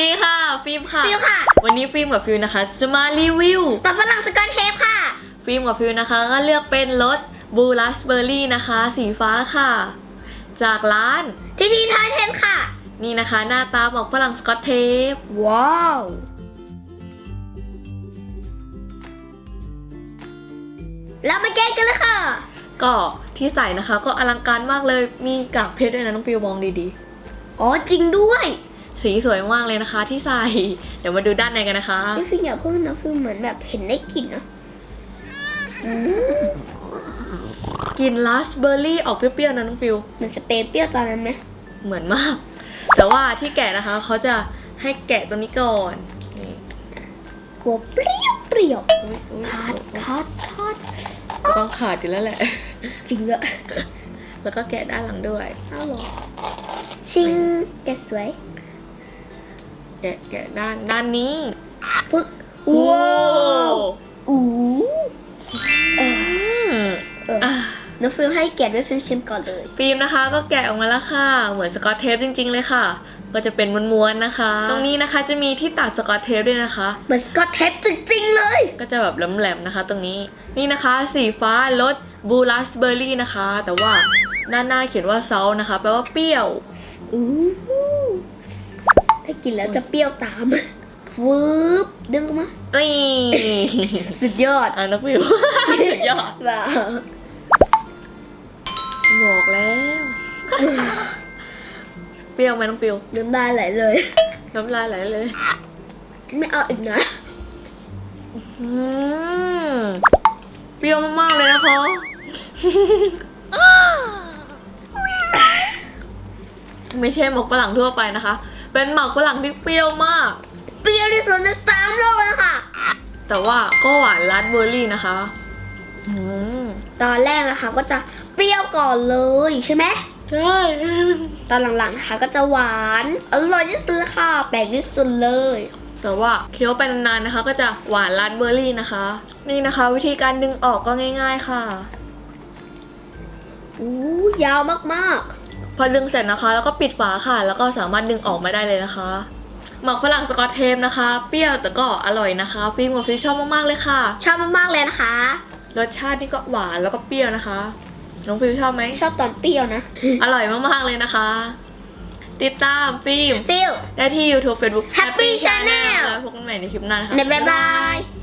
ดีค่ะ ฟิล์มค่ะ ฟิวค่ะ วันนี้ฟิล์มกับฟิล์มนะคะ จะมารีวิวต่อฝรั่งสกอตเทปค่ะ ฟิล์มกับฟิล์มนะคะก็เลือกเป็นรสบูราสเบอร์รี่นะคะ สีฟ้าค่ะ จากร้าน ทีทีทอยเทนค่ะ นี่นะคะหน้าตาหมอกฝรั่งสกอตเทป ว้าวแล้วมาแกะกันเลยค่ะ ก็ที่ใส่นะคะก็อลังการมากเลยมีกากเพชรด้วยนะน้องฟิวมองดีอ๋อจริงด้วยๆ สีสวยมากเลยนะคะที่ใส่ เดี๋ยวมาดูด้านในกันนะคะพี่ฟิวอย่าเพิ่งนะฟิวเหมือนแบบเห็นได้กลิ่นนะอืมกลินราสเบอร์รี่ออกเปรี้ยวๆนะน้องฟิวเหมือนสเปรย์เปรี้ยวตอนนั้นไหมเหมือนมาก แต่ว่าที่แกะนะคะเขาจะให้แกะตัวนี้ก่อนนี่กลัวเปรี้ยวเปรี้ยวอุ๊ยอุ๊ยคัดคัดคัดก็ต้องขาดอยู่แล้วแหละ จริงด้วยแล้วก็แกะด้านหลังด้วยเอาเหรอชิงแกะสวย แกะแกะด้านด้านนี้ปึ๊กโอ้ว้าวอู้เอออืมเอออะน้องฟิวให้แกะด้วยฟิวชิมก่อนเลย ฟิล์มนะคะก็แกะออกมาแล้วค่ะ เหมือนสกอตเทปจริง ๆ เลยค่ะ ก็จะเป็นม้วนๆนะคะ ตรงนี้นะคะจะมีที่ตัดสกอตเทปด้วยนะคะ เหมือนสกอตเทปจริงๆเลย ก็จะแบบแหลมๆนะคะ ตรงนี้นี่นะคะสีฟ้ารสบูราสเบอร์รี่นะคะ แต่ว่าด้านหน้าเขียนว่าเซานะคะ แปลว่าเปรี้ยวอู้หู ถ้ากินแล้วจะเปรี้ยวตามฟึบดึงออกมานี่สุดยอดอะนักวิวสุดยอดว้าวบอกแล้ว เปรี้ยวไหมน้องปิวน้ำลายไหลเลย น้ำลายไหลเลย ไม่เอาอีกนะอืมเปรี้ยวมากๆเลยนะคะไม่ใช่หมกฝรั่งทั่วไปนะคะ เป็นหมกฝรั่งที่เปรี้ยวมาก เปรี้ยวที่สุดในสามโลกเลยค่ะ แต่ว่าก็หวานราสเบอร์รี่นะคะอืมตอนแรกนะคะก็จะเปรี้ยวก่อนเลยใช่ไหมใช่ตอนหลังๆนะคะก็จะหวานอร่อยที่สุดเลยค่ะแปลกที่สุดเลย แต่ว่าเคี้ยวไปนานๆนะคะ ก็จะหวานราสเบอร์รี่นะคะ นี่นะคะ วิธีการดึงออกก็ง่าย ๆค่ะอู้ยาวมาก พอดึงเสร็จนะคะ แล้วก็ปิดฝาค่ะ แล้วก็สามารถดึงออกมาได้เลยนะคะหมักฝรั่งสกอตเทปนะคะ เปรี้ยวแต่ก็อร่อยนะคะฟิล์มกับฟิชชอบมากๆเลยค่ะๆชอบมากๆเลยนะคะ รสชาตินี่ก็หวานแล้วก็เปรี้ยวนะคะ น้องฟิลชอบไหมชอบตอนเปรี้ยวนะ อร่อยมากๆเลยนะคะ ติดตามฟิล์มฟิลได้ที่ YouTube Facebook Happy Channel แล้วพบกันใหม่ในคลิปหน้านะคะ บ๊ายบาย